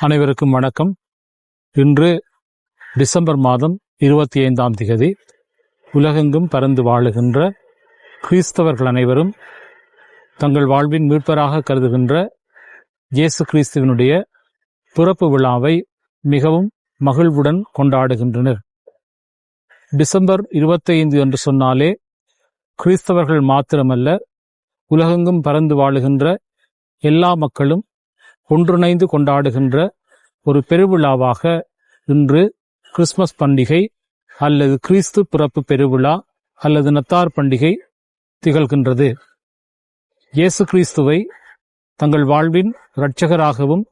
அனைவருக்கும் வணக்கம். இன்று டிசம்பர் மாதம் இருபத்தி ஐந்தாம் திகதி உலகெங்கும் பறந்து வாழுகின்ற கிறிஸ்தவர்கள் அனைவரும் தங்கள் வாழ்வின் மீட்பராக கருதுகின்ற இயேசு கிறிஸ்துவனுடைய பிறப்பு விழாவை மிகவும் மகிழ்வுடன் கொண்டாடுகின்றனர். டிசம்பர் இருபத்தைந்து என்று சொன்னாலே கிறிஸ்தவர்கள் மாத்திரமல்ல உலகெங்கும் பறந்து வாழுகின்ற எல்லா மக்களும் ஒன்றிணைந்து கொண்டாடுகின்ற ஒரு பெருவிழாவாக இன்று கிறிஸ்மஸ் பண்டிகை அல்லது கிறிஸ்து பிறப்பு பெருவிழா அல்லது நத்தார் பண்டிகை திகழ்கின்றது. இயேசு கிறிஸ்துவை தங்கள் வாழ்வின் இரட்சகராகவும்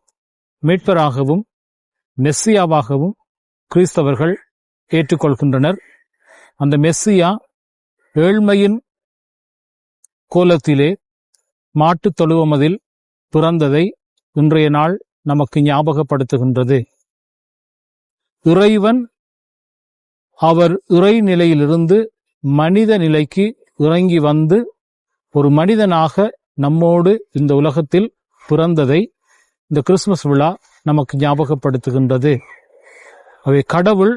மீட்பராகவும் மெஸ்ஸியாவாகவும் கிறிஸ்தவர்கள் ஏற்றுக்கொள்கின்றனர். அந்த மெஸ்ஸியா ஏழ்மையின் கோலத்திலே மாட்டுத் தொழுவமதில் பிறந்ததை இன்றைய நாள் நமக்கு ஞாபகப்படுத்துகின்றது. இறைவன் அவர் இறை நிலையிலிருந்து மனித நிலைக்கு இறங்கி வந்து ஒரு மனிதனாக நம்மோடு இந்த உலகத்தில் பிறந்ததை இந்த கிறிஸ்துமஸ் விழா நமக்கு ஞாபகப்படுத்துகின்றது. அவை கடவுள்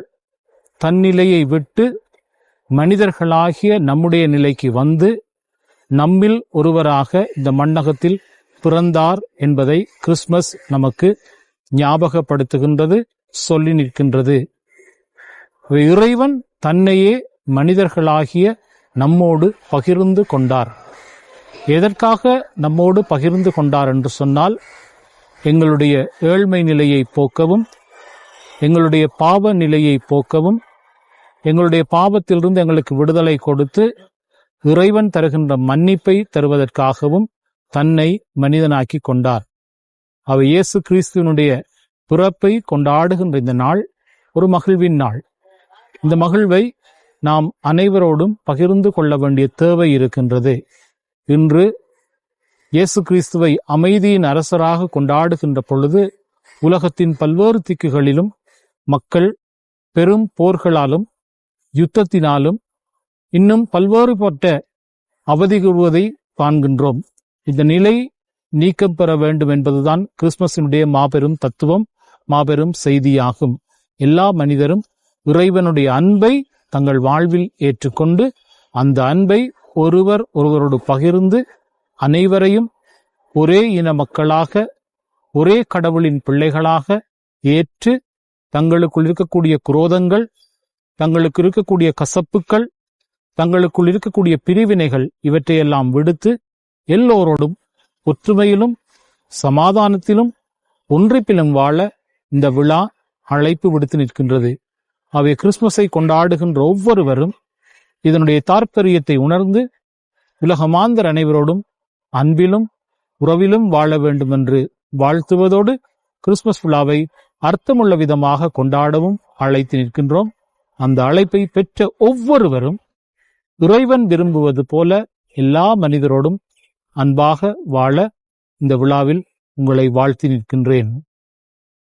தன்னிலையை விட்டு மனிதர்களாகிய நம்முடைய நிலைக்கு வந்து நம்மில் ஒருவராக இந்த மண்ணகத்தில் பிறந்தார் என்பதை கிறிஸ்மஸ் நமக்கு ஞாபகப்படுத்துகின்றது சொல்லி நிற்கின்றது. இறைவன் தன்னையே மனிதர்களாகிய நம்மோடு பகிர்ந்து கொண்டார். எதற்காக நம்மோடு பகிர்ந்து கொண்டார் என்று சொன்னால் எங்களுடைய ஏழ்மை நிலையை போக்கவும் எங்களுடைய பாவ நிலையை போக்கவும் எங்களுடைய பாவத்திலிருந்து எங்களுக்கு விடுதலை கொடுத்து இறைவன் தருகின்ற மன்னிப்பை தருவதற்காகவும் தன்னை மனிதனாக்கி கொண்டார். அவர் இயேசு கிறிஸ்துவனுடைய பிறப்பை கொண்டாடுகின்ற இந்த நாள் ஒரு மகிழ்வின் நாள். இந்த மகிழ்வை நாம் அனைவரோடும் பகிர்ந்து கொள்ள வேண்டிய தேவை இருக்கின்றது. இன்று இயேசு கிறிஸ்துவை அமைதியின் அரசராக கொண்டாடுகின்ற பொழுது உலகத்தின் பல்வேறு திக்குகளிலும் மக்கள் பெரும் போர்களாலும் யுத்தத்தினாலும் இன்னும் பல்வேறுபட்ட அவதி கூறுவதை காண்கின்றோம். இந்த நிலை நீக்கம் பெற வேண்டும் என்பதுதான் கிறிஸ்துமஸினுடைய மாபெரும் தத்துவம் மாபெரும் செய்தியாகும். எல்லா மனிதரும் இறைவனுடைய அன்பை தங்கள் வாழ்வில் ஏற்றுக்கொண்டு அந்த அன்பை ஒருவர் ஒருவரோடு பகிர்ந்து அனைவரையும் ஒரே இன மக்களாக ஒரே கடவுளின் பிள்ளைகளாக ஏற்று தங்களுக்குள் இருக்கக்கூடிய குரோதங்கள் தங்களுக்கு இருக்கக்கூடிய கசப்புக்கள் தங்களுக்குள் இருக்கக்கூடிய பிரிவினைகள் இவற்றையெல்லாம் விடுத்து எல்லோரோடும் ஒற்றுமையிலும் சமாதானத்திலும் ஒன்றிப்பிலும் வாழ இந்த விழா அழைப்பு விடுத்து நிற்கின்றது. அவை கிறிஸ்துமஸை கொண்டாடுகின்ற ஒவ்வொருவரும் இதனுடைய தாற்பரியத்தை உணர்ந்து உலகமாந்தர் அனைவரோடும் அன்பிலும் உறவிலும் வாழ வேண்டும் என்று வாழ்த்துவதோடு கிறிஸ்துமஸ் விழாவை அர்த்தமுள்ள விதமாக கொண்டாடவும் அழைத்து நிற்கின்றோம். அந்த அழைப்பை பெற்ற ஒவ்வொருவரும் இறைவன் விரும்புவது போல எல்லா மனிதரோடும் அன்பாக வாழ இந்த விழாவில் உங்களை வாழ்த்தி நிற்கின்றேன்.